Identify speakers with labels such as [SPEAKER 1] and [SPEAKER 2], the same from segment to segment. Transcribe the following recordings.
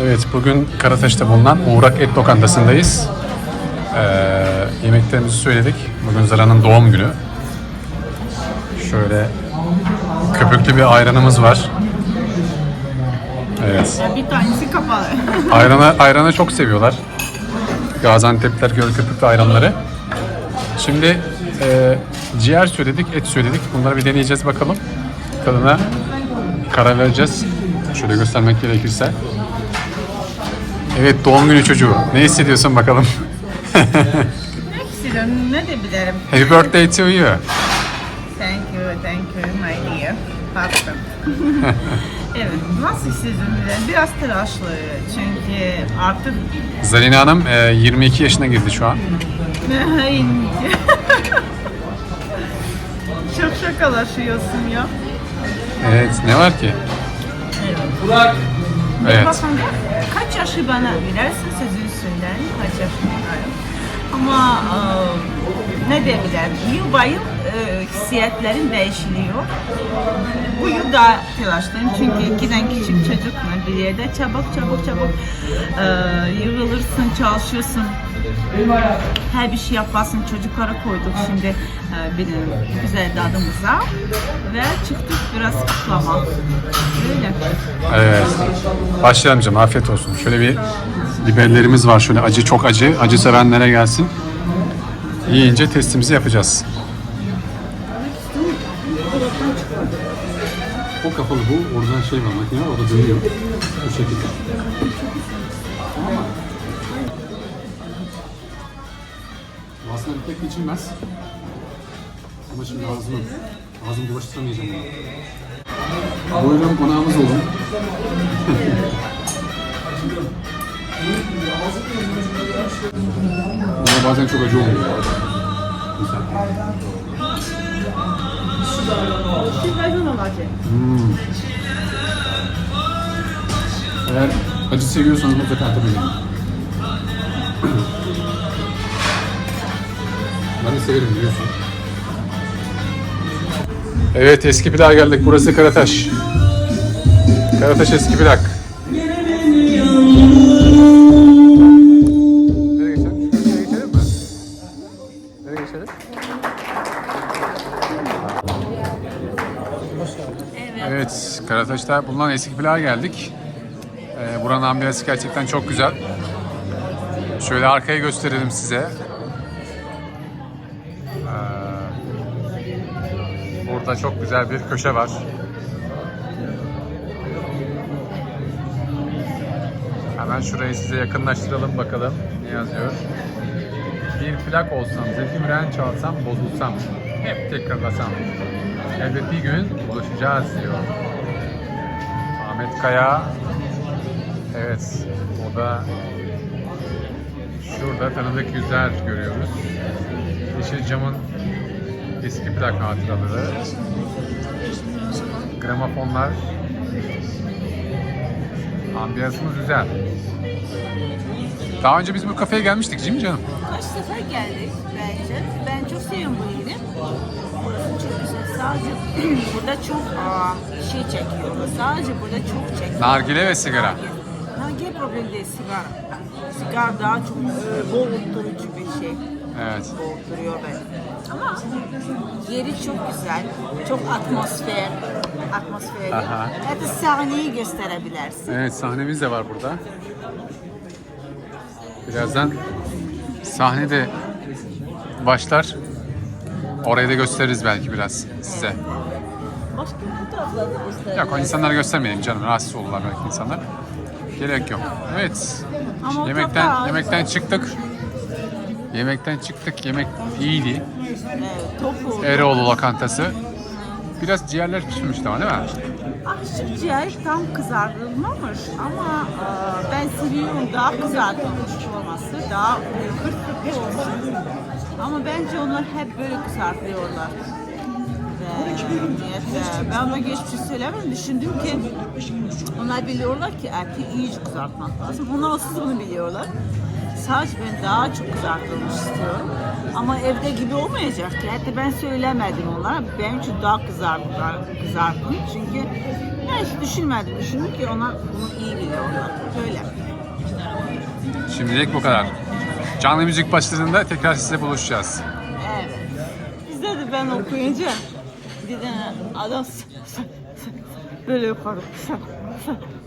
[SPEAKER 1] Evet, bugün Karataş'ta bulunan Uğrak Et Lokantası'ndayız. Ee, yemeklerimizi söyledik. Bugün Zara'nın doğum günü. Şöyle köpüklü bir ayranımız var. Evet.
[SPEAKER 2] Bir tanesi kapalı.
[SPEAKER 1] Ayranı, ayranı çok seviyorlar. Gaziantep'ler göl köpüklü ayranları. Şimdi e, ciğer söyledik, et söyledik. Bunları bir deneyeceğiz bakalım. Tadına karar vereceğiz. Şöyle göstermek gerekirse. Evet doğum günü çocuğu. Ne hissediyorsun bakalım?
[SPEAKER 2] Hepsinin ne de bilirim.
[SPEAKER 1] Happy birthday to you.
[SPEAKER 2] Thank you, thank you my dear. Tatlım. evet, nasıl hissediyorum bilirim. Biraz telaşlı çünkü artık
[SPEAKER 1] Zarina Hanım e, 22 yaşına girdi şu an.
[SPEAKER 2] Çok şakalaşıyorsun ya.
[SPEAKER 1] Evet ne var ki? Evet.
[SPEAKER 2] Bakın kaç yaşı bana bilersin sözünü söylerim. Kaç yaşındayım. Ama e, ne diyebilirim? Yıl bay yıl e, hissiyatlerim değişiliyor. Bu yıl daha telaşlıyım çünkü ikiden küçük çocukla bir yerde çabuk çabuk çabuk e, yığılırsın, çalışıyorsun. Her bir şey yaparsın. Çocuklara koyduk şimdi e, bir güzel dadımıza ve çıktık biraz kutlama. Öyle.
[SPEAKER 1] Evet. Başlayalım canım. Afiyet olsun. Şöyle bir biberlerimiz var. Şöyle acı çok acı. Acı sevenlere gelsin. Yiyince testimizi yapacağız. O kapalı bu. Oradan şey var makine var. O da dönüyor. Bu şekilde. Aslında bir tek geçilmez. Ama şimdi ağzımı, ağzımı bulaştıramayacağım. Buyurun konağımız olun. Ama bazen çok acı oluyor.
[SPEAKER 2] Olacak.
[SPEAKER 1] Eğer acı seviyorsanız mutlaka tadın. Ben de severim biliyorsun. Evet eski plak geldik. Burası Karataş. Karataş eski plak. Karataş'ta bulunan eski plağa geldik. Ee, buranın ambiyansı gerçekten çok güzel. Şöyle arkayı gösterelim size. Ee, burada çok güzel bir köşe var. Hemen şurayı size yakınlaştıralım bakalım ne yazıyor. Bir plak olsam, Zeki Müren çalsam, bozulsam, hep tekrarlasam. Elbet bir gün buluşacağız diyor. Ahmet Kaya, evet o da şurada tanıdık yüzler görüyoruz. Yeşilcam'ın eski plak hatıraları, gramofonlar, ambiyansımız güzel. Daha önce biz bu kafeye gelmiştik değil mi canım?
[SPEAKER 2] Kaç sefer geldik bence. Ben çok seviyorum bu yeri. Sadece burada çok aa, şey çekiyor. Sadece burada çok çekiyor.
[SPEAKER 1] Nargile ve sigara.
[SPEAKER 2] Hangi problem değil sigara. Sigara daha çok e, boğulturucu bir şey.
[SPEAKER 1] Evet.
[SPEAKER 2] Boğulturuyor beni. Ama yeri çok güzel. Çok atmosfer. Atmosferi.
[SPEAKER 1] Aha.
[SPEAKER 2] Hatta sahneyi gösterebilirsin.
[SPEAKER 1] Evet sahnemiz de var burada. Birazdan sahne de başlar. Orayı da gösteririz belki biraz size.
[SPEAKER 2] Başka fotoğrafları da gösterebilirsin.
[SPEAKER 1] Yok o insanları göstermeyelim canım. Rahatsız olurlar belki insanlar. Gerek yok. Evet.
[SPEAKER 2] Ama o
[SPEAKER 1] Yemekten
[SPEAKER 2] toprağı-
[SPEAKER 1] yemekten çıktık. Yemekten çıktık. Yemek iyiydi.
[SPEAKER 2] Evet, tofu.
[SPEAKER 1] Eroğlu lokantası. Biraz ciğerler pişmemişti ama değil mi?
[SPEAKER 2] Ahşap ciğer tam kızartılmamış ama e, ben seviyorum daha kızartılmış olması, daha kırpıklı olsun. Ama bence onlar hep böyle kızartıyorlar. Ve niyeyse ben ona geçmişi söylemedim. Düşündüm ki onlar biliyorlar ki eti iyice kızartmak lazım. Onlar olsuz bunu biliyorlar. Sadece ben daha çok kızartılmış istiyorum. Ama evde gibi olmayacak ki. Hatta ben söylemedim onlara. Benim için daha kızartın, kızartın. Çünkü Ya hiç düşünmedim. Düşündüm ki onlar bunu iyi biliyorlar. Böyle.
[SPEAKER 1] Şimdilik bu kadar. Canlı müzik başladığında tekrar size buluşacağız.
[SPEAKER 2] Evet. Bizde de ben okuyunca bir tane adam böyle yukarı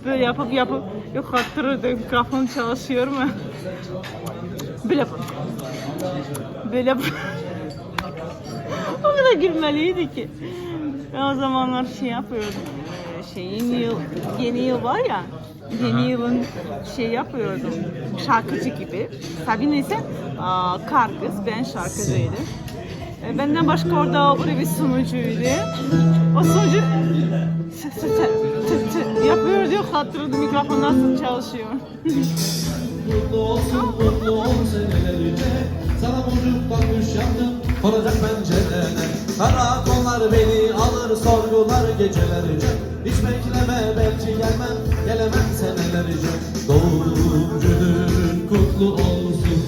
[SPEAKER 2] böyle yapıp yapıp yukarıtırırdı. Mikrofon çalışıyor mu? Böyle böyle o kadar gülmeliydi ki. Ben o zamanlar şey yapıyordum. Ee, Şey yeni yıl, yeni yıl var ya. Yeni
[SPEAKER 1] Aha.
[SPEAKER 2] yılın şey yapıyordum. Şarkıcı gibi. Sabine ise aa, kar kız, ben şarkıcıydım. E, Benden başka orada öbürü bir sunucuydu. O sunucu tı tı tı tı tı yapıyor diyor hatırladı mikrofon nasıl çalışıyor.
[SPEAKER 3] Mutlu olsun, mutlu ol senelerce Sana boncuk bakmış yandım Konacak pencereler Karakollar beni alır sorgular gecelerce. Hiç bekleme belki gelmem Gelemem senelerce. Doğum günün kutlu olsun.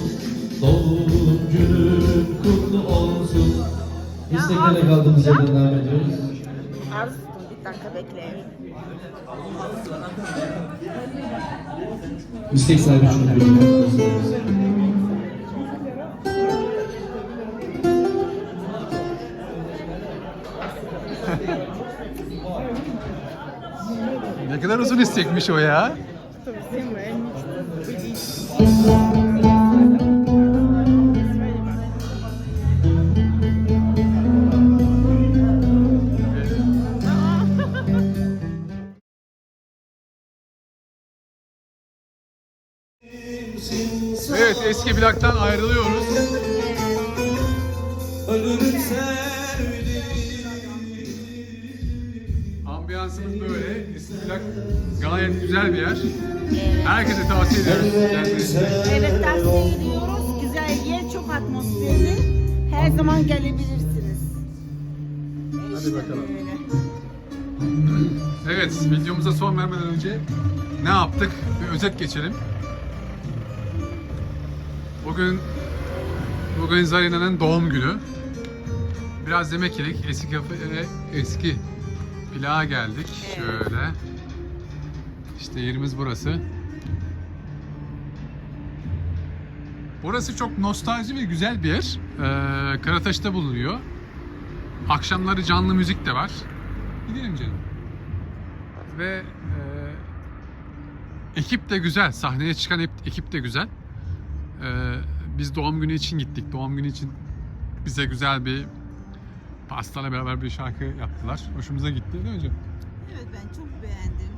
[SPEAKER 3] Doğum günün kutlu olsun. İsteklere kaldığımız yerden devam ediyoruz.
[SPEAKER 2] Az bir dakika bekleyin.
[SPEAKER 3] İstek sahibi için
[SPEAKER 1] kadar uzun istekmiş o ya. Evet eski plaktan gayet güzel bir yer. Herkese tavsiye gelmenizi.
[SPEAKER 2] Evet tavsiye ediyoruz. Güzel yer, çok atmosferli. Her zaman gelebilirsiniz.
[SPEAKER 1] Hadi bakalım. Evet, videomuza son vermeden önce ne yaptık? Bir özet geçelim. Bugün bugün Zarina'nın doğum günü. Biraz yemek yedik. Eski kafeye, eski plağa geldik. Şöyle. İşte yerimiz burası. Burası çok nostalji ve güzel bir yer. Ee, Karataş'ta bulunuyor. Akşamları canlı müzik de var. Gidelim canım. Ve e, ekip de güzel. Sahneye çıkan ekip de güzel. E, biz doğum günü için gittik. Doğum günü için bize güzel bir pastayla beraber bir şarkı yaptılar. Hoşumuza gitti değil mi hocam?
[SPEAKER 2] Evet ben çok beğendim.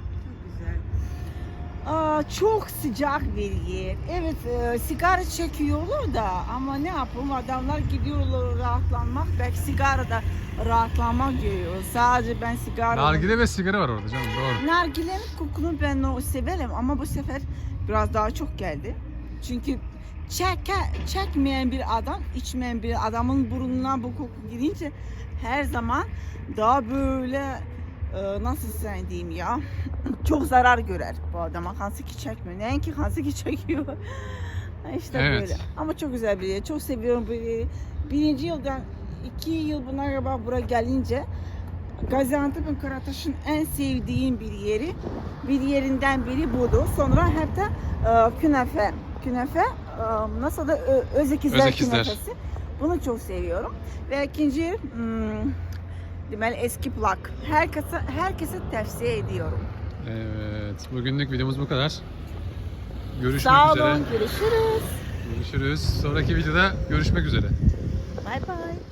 [SPEAKER 2] Çok sıcak bir yer. Evet e, sigara çekiyorlar da ama ne yapalım adamlar gidiyorlar rahatlanmak. Belki sigara da rahatlanmak diyor. Sadece ben sigara...
[SPEAKER 1] Nargile ve sigara var orada canım doğru.
[SPEAKER 2] Nargilenin kokunu ben o severim ama bu sefer biraz daha çok geldi. Çünkü çeke, çekmeyen bir adam, içmeyen bir adamın burnuna bu koku girince her zaman daha böyle e, nasıl sen diyeyim ya çok zarar görer bu adama. Hansı ki çekmiyor. Ne ki hansı ki çekiyor. işte
[SPEAKER 1] Evet.
[SPEAKER 2] böyle. Ama çok güzel bir yer. Çok seviyorum bu yeri. Birinci yıldan iki yıl buna kadar buraya gelince Gaziantep'in Karataş'ın en sevdiğim bir yeri. Bir yerinden biri budur. Sonra de e, künefe. Künefe e, nasıl da Özekizler,
[SPEAKER 1] Özekizler.
[SPEAKER 2] künefesi. Bunu çok seviyorum. Ve ikinci hmm, deməli eski plak. Herkese herkese tavsiye ediyorum.
[SPEAKER 1] Evet, bugünlük videomuz bu kadar. Görüşmek
[SPEAKER 2] Sağ
[SPEAKER 1] üzere.
[SPEAKER 2] olun. Görüşürüz.
[SPEAKER 1] Görüşürüz. Sonraki videoda görüşmek üzere.
[SPEAKER 2] Bye bye.